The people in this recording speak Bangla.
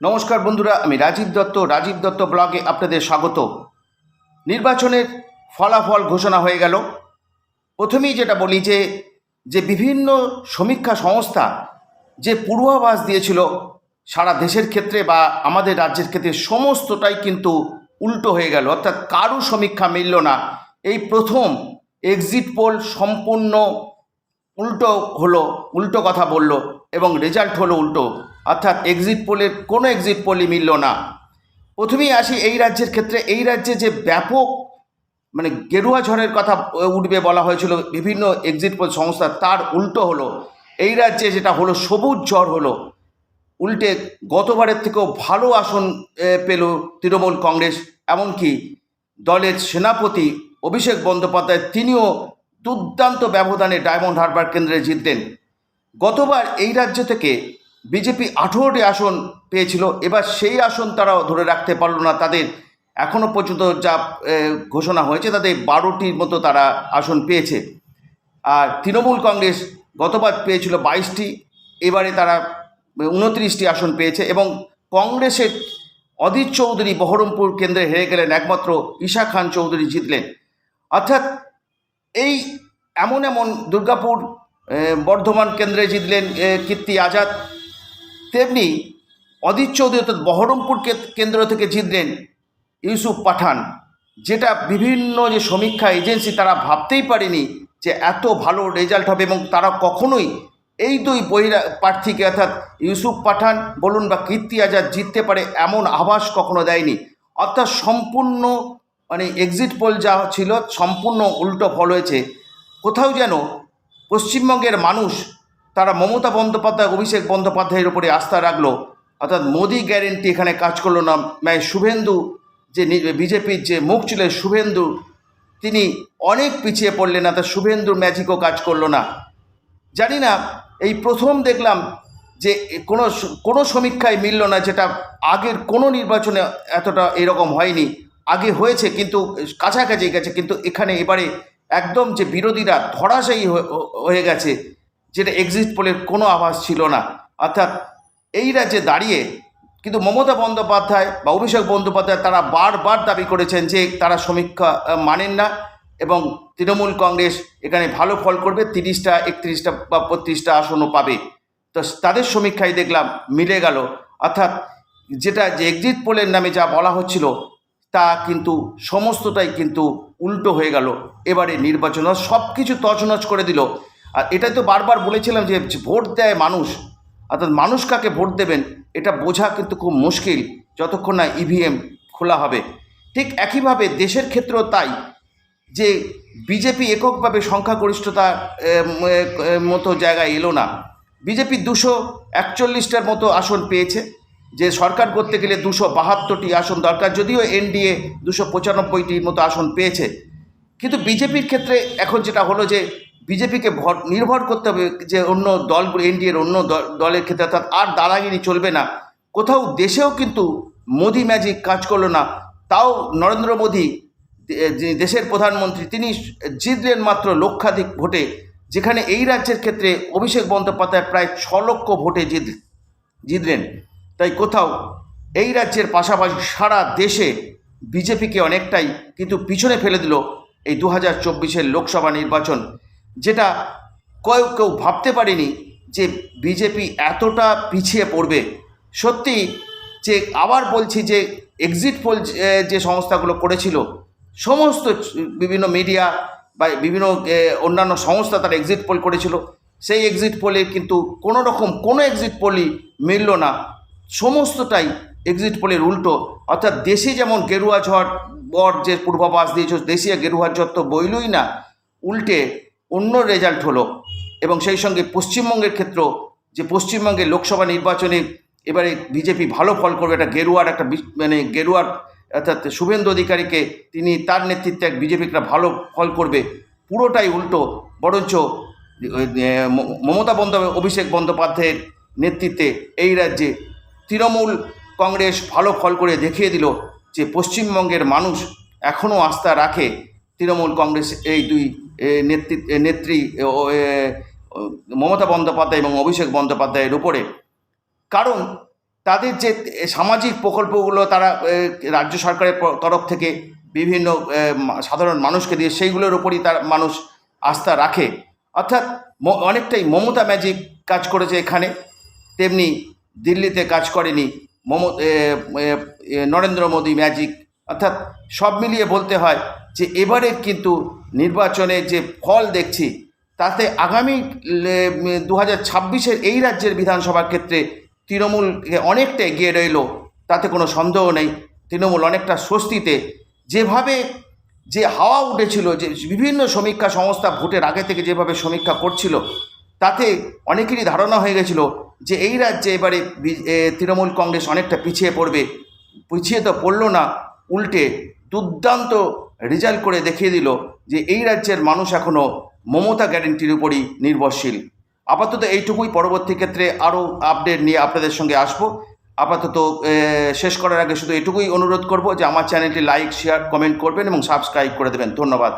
নমস্কার বন্ধুরা, আমি রাজীব দত্ত রাজীব দত্ত ব্লগে আপনাদের স্বাগত। নির্বাচনের ফলাফল ঘোষণা হয়ে গেল। প্রথমেই যেটা বলি যে যে বিভিন্ন সমীক্ষা সংস্থা যে পূর্বাভাস দিয়েছিল সারা দেশের ক্ষেত্রে বা আমাদের রাজ্যের ক্ষেত্রে, সমস্তটাই কিন্তু উল্টো হয়ে গেল। অর্থাৎ কারু সমীক্ষা মিলল না। এই প্রথম এক্সিট পোল সম্পূর্ণ উল্টো হলো, উল্টো কথা বলল এবং রেজাল্ট হলো উল্টো। অর্থাৎ এক্সিট পোলের কোনো এক্সিট পোলই মিলল না। প্রথমেই আসি এই রাজ্যের ক্ষেত্রে। এই রাজ্যে যে ব্যাপক মানে গেরুয়া ঝড়ের কথা উঠবে বলা হয়েছিল বিভিন্ন এক্সিট পোল সংস্থা, তার উল্টো হলো। এই রাজ্যে যেটা হলো, সবুজ ঝড় হলো। উল্টে গতবারের থেকেও ভালো আসন পেল তৃণমূল কংগ্রেস। এমনকি দলের সেনাপতি অভিষেক বন্দ্যোপাধ্যায়, তিনিও দুর্দান্ত ব্যবধানে ডায়মন্ড হারবার কেন্দ্রে জিতলেন। গতবার এই রাজ্য থেকে বিজেপি আঠেরোটি আসন পেয়েছিল, এবার সেই আসন তারাও ধরে রাখতে পারল না। তাদের এখনও পর্যন্ত যা ঘোষণা হয়েছে, তাদের বারোটির মতো তারা আসন পেয়েছে। আর তৃণমূল কংগ্রেস গতবার পেয়েছিল বাইশটি, এবারে তারা উনত্রিশটি আসন পেয়েছে এবং কংগ্রেসের অদিত চৌধুরী বহরমপুর কেন্দ্রে হেরে গেলেন, একমাত্র ঈশা খান চৌধুরী জিতলেন। অর্থাৎ এই এমন এমন দুর্গাপুর বর্ধমান কেন্দ্রে জিতলেন কীর্তি আজাদ। তেমনি অদিত চৌধুরী অর্থাৎ বহরমপুর কেন্দ্র থেকে জিতলেন ইউসুফ পাঠান, যেটা বিভিন্ন যে সমীক্ষা এজেন্সি তারা ভাবতেই পারেনি যে এত ভালো রেজাল্ট হবে এবং তারা কখনোই এই দুই বহিরা, প্রার্থীকে অর্থাৎ ইউসুফ পাঠান বলুন বা কীর্তি আজাদ জিততে পারে এমন আভাস কখনো দেয়নি। অর্থাৎ সম্পূর্ণ মানে এক্সিট পোল যা ছিল সম্পূর্ণ উল্টো ফল হয়েছে। কোথাও যেন পশ্চিমবঙ্গের মানুষ তারা মমতা বন্দ্যোপাধ্যায়, অভিষেক বন্দ্যোপাধ্যায়ের উপরে আস্থা রাখল। অর্থাৎ মোদি গ্যারেন্টি এখানে কাজ করল না। ম্যায় শুভেন্দু যে বিজেপির যে মুখ ছিল শুভেন্দু, তিনি অনেক পিছিয়ে পড়লেন। না তার শুভেন্দুর ম্যাজিকও কাজ করল না। জানি না, এই প্রথম দেখলাম যে কোনো কোনো সমীক্ষায় মিলল না যেটা আগের কোনো নির্বাচনে এতটা এরকম হয়নি। আগে হয়েছে, কিন্তু কাছাকাছি গেছে, কিন্তু এখানে এবারে একদম যে বিরোধীরা ধরাশায়ী হয়ে- গেছে, যেটা এক্সিট পোলের কোনো আভাস ছিল না। অর্থাৎ এই রাজ্যে দাঁড়িয়ে কিন্তু মমতা বন্দ্যোপাধ্যায় বা অভিষেক বন্দ্যোপাধ্যায় তারা বারবার দাবি করেছেন যে তারা সমীক্ষা মানেন না এবং তৃণমূল কংগ্রেস এখানে ভালো ফল করবে, তিরিশটা, একত্রিশটা বা বত্রিশটা আসনও পাবে। তো তাদের সমীক্ষায় দেখলাম মিলে গেল। অর্থাৎ যেটা যে এক্সিট পোলের নামে যা বলা হচ্ছিল তা কিন্তু সমস্তটাই কিন্তু উল্টো হয়ে গেল। এবারে নির্বাচন সব কিছু তছনছ করে দিল। আর এটাই তো বারবার বলেছিলাম যে ভোট দেয় মানুষ, অর্থাৎ মানুষ কাকে ভোট দেবেন, এটা বোঝা কিন্তু খুব মুশকিল, যতক্ষণ না ইভিএম খোলা হবে। ঠিক একইভাবে দেশের ক্ষেত্রেও তাই, যে বিজেপি এককভাবে সংখ্যাগরিষ্ঠতা মতো জায়গায় এলো না। বিজেপি দুশো একচল্লিশটার মতো আসন পেয়েছে। যে সরকার করতে গেলে দুশো বাহাত্তরটি আসন দরকার, যদিও এনডিএ দুশো পঁচানব্বইটির মতো আসন পেয়েছে। কিন্তু বিজেপির ক্ষেত্রে এখন যেটা হলো যে, বিজেপিকে ভর, নির্ভর করতে হবে যে অন্য দলগুলো এনডিএর অন্য দল- দলের ক্ষেত্রে অর্থাৎ আর দাদাগিরি চলবে না। কোথাও দেশেও কিন্তু মোদি ম্যাজিক কাজ করল না। তাও নরেন্দ্র মোদী যিনি দেশের প্রধানমন্ত্রী, তিনি জিতলেন মাত্র লক্ষাধিক ভোটে, যেখানে এই রাজ্যের ক্ষেত্রে অভিষেক বন্দ্যোপাধ্যায় প্রায় ছ লক্ষ ভোটে জিত, জিতলেন। তাই কোথাও এই রাজ্যের পাশাপাশি সারা দেশে বিজেপিকে অনেকটাই কিন্তু পিছনে ফেলে দিল এই দু হাজার চব্বিশের লোকসভা নির্বাচন, যেটা কেউ কেউ ভাবতে পারেনি যে বিজেপি এতটা পিছিয়ে পড়বে। সত্যি যে আবার বলছি যে এক্সিট পোল যে সংস্থাগুলো করেছিল, সমস্ত বিভিন্ন মিডিয়া বা বিভিন্ন অন্যান্য সংস্থা তারা এক্সিট পোল করেছিল। সেই এক্সিট পোলে কিন্তু কোনো রকম কোনো এক্সিট পোলই মিলল না। সমস্তটাই এক্সিট পোলের উল্টো। অর্থাৎ দেশে যেমন গেরুয়া ঝড়, বর যে পূর্বাভাস দিয়েছ, দেশীয় গেরুয়া ঝড় তো বইলই না, উল্টে অন্য রেজাল্ট হলো। এবং সেই সঙ্গে পশ্চিমবঙ্গের ক্ষেত্র, যে পশ্চিমবঙ্গের লোকসভা নির্বাচনে এবারে বিজেপি ভালো ফল করবে, একটা গেরুয়ার একটা মানে গেরুয়ার অর্থাৎ শুভেন্দু অধিকারীকে তিনি তার নেতৃত্বে এক বিজেপি একটা ভালো ফল করবে, পুরোটাই উল্টো। বরঞ্চ মমতা বন্দ্যোপাধ্যায় অভিষেক বন্দ্যোপাধ্যায়ের নেতৃত্বে এই রাজ্যে তৃণমূল কংগ্রেস ভালো ফল করে দেখিয়ে দিল যে পশ্চিমবঙ্গের মানুষ এখনও আস্থা রাখে তৃণমূল কংগ্রেস এই দুই নেতৃত্ব নেত্রী মমতা বন্দ্যোপাধ্যায় এবং অভিষেক বন্দ্যোপাধ্যায়ের উপরে। কারণ তাদের যে সামাজিক প্রকল্পগুলো তারা রাজ্য সরকারের তরফ থেকে বিভিন্ন সাধারণ মানুষকে দিয়ে সেইগুলোর উপরই তার মানুষ আস্থা রাখে। অর্থাৎ অনেকটাই মমতা ম্যাজিক কাজ করেছে এখানে। তেমনি দিল্লিতে কাজ করেনি, মম নরেন্দ্র মোদী ম্যাজিক অর্থাৎ সব মিলিয়ে বলতে হয় যে এবারের কিন্তু নির্বাচনে যে ফল দেখছি, তাতে আগামী দু হাজার ছাব্বিশের এই রাজ্যের বিধানসভার ক্ষেত্রে তৃণমূল অনেকটা এগিয়ে রইল, তাতে কোনো সন্দেহ নেই। তৃণমূল অনেকটা স্বস্তিতে। যেভাবে যে হাওয়া উঠেছিল, যে বিভিন্ন সমীক্ষা সংস্থা ভোটের আগে থেকে যেভাবে সমীক্ষা করছিল, তাতে অনেকেরই ধারণা হয়ে গেছিল যে এই রাজ্যে এবারে তৃণমূল কংগ্রেস অনেকটা পিছিয়ে পড়বে। পিছিয়ে তো পড়ল না, উল্টে দুর্দান্ত রেজাল্ট করে দেখিয়ে দিল যে এই রাজ্যের মানুষ এখনও মমতা গ্যারেন্টির উপরই নির্ভরশীল। আপাতত এইটুকুই, পরবর্তী ক্ষেত্রে আরও আপডেট নিয়ে আপনাদের সঙ্গে আসব। আপাতত শেষ করার আগে শুধু এটুকুই অনুরোধ করব যে আমার চ্যানেলটি লাইক শেয়ার কমেন্ট করবেন এবং সাবস্ক্রাইব করে দেবেন। ধন্যবাদ।